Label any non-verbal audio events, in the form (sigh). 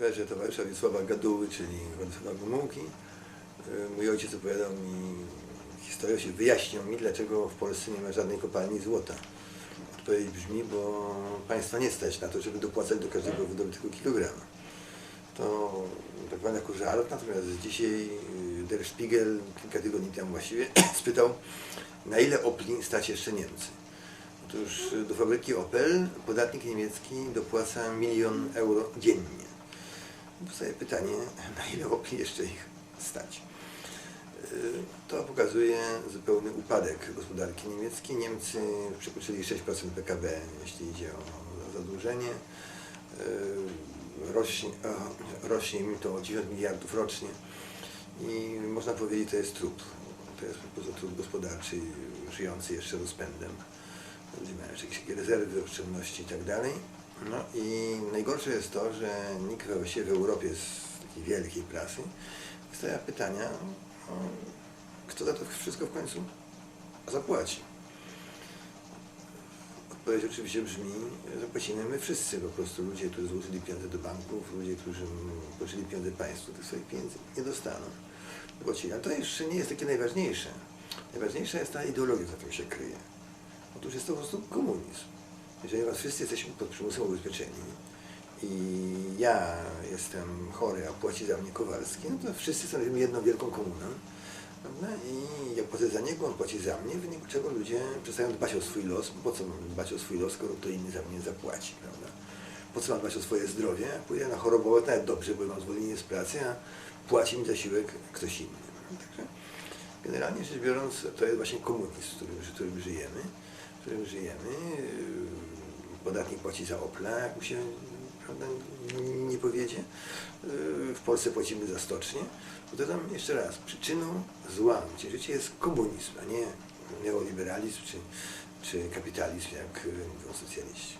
operze towarzysza Wiesława Gaduły, czyli Władysława Gomułki. Y, Mój ojciec opowiadał mi historię, się wyjaśniał mi, dlaczego w Polsce nie ma żadnej kopalni złota. Odpowiedź brzmi, bo państwa nie stać na to, żeby dopłacać do każdego wydobytego kilograma. To tak pan jako żart, natomiast dzisiaj y, Der Spiegel kilka tygodni temu właściwie (coughs) spytał, na ile Opli stać jeszcze Niemcy. Otóż do fabryki Opel podatnik niemiecki dopłaca milion euro dziennie. Powstaje pytanie, na ile Opli jeszcze ich stać. Y, To pokazuje zupełny upadek gospodarki niemieckiej. Niemcy przekroczyli 6% PKB, jeśli idzie o zadłużenie. Y, Rośnie, rośnie im to o 9 miliardów rocznie i można powiedzieć, to jest trup. To jest po prostu trup gospodarczy, żyjący jeszcze rozpędem. Mają jeszcze jakieś rezerwy, oszczędności i tak. No i najgorsze jest to, że nikt właściwie w Europie z takiej wielkiej prasy stawia pytania, kto za to wszystko w końcu zapłaci. Odpowiedź oczywiście brzmi, że płacimy my wszyscy, po prostu ludzie, którzy złożyli pieniądze do banków, ludzie, którzy pożyczyli pieniądze państwu, tych swoich pieniędzy nie dostaną. Płacili. Ale to jeszcze nie jest takie najważniejsze. Najważniejsza jest ta ideologia, za którą się kryje. Otóż jest to po prostu komunizm. Was wszyscy jesteśmy pod przymusem ubezpieczeni i ja jestem chory, a płaci za mnie Kowalski, no to wszyscy stanowimy jedną wielką komunę. Prawda? I ja płacę za niego, on płaci za mnie, w wyniku czego ludzie przestają dbać o swój los. Po co mam dbać o swój los, skoro kto inny za mnie zapłaci, prawda? Po co mam dbać o swoje zdrowie? Pójdę na chorobowe, to nawet dobrze, bo mam zwolnienie z pracy, a płaci mi zasiłek ktoś inny. Także generalnie rzecz biorąc, to jest właśnie komunizm, w którym, w którym żyjemy. W którym żyjemy. Yy, Podatnik płaci za Opla, jak mu się prawda, nie powiedzie. Yy, W Polsce płacimy za stocznie. Dodam jeszcze raz, przyczyną zła w życie jest komunizm, a nie neoliberalizm czy, czy kapitalizm, jak mówią socjaliści.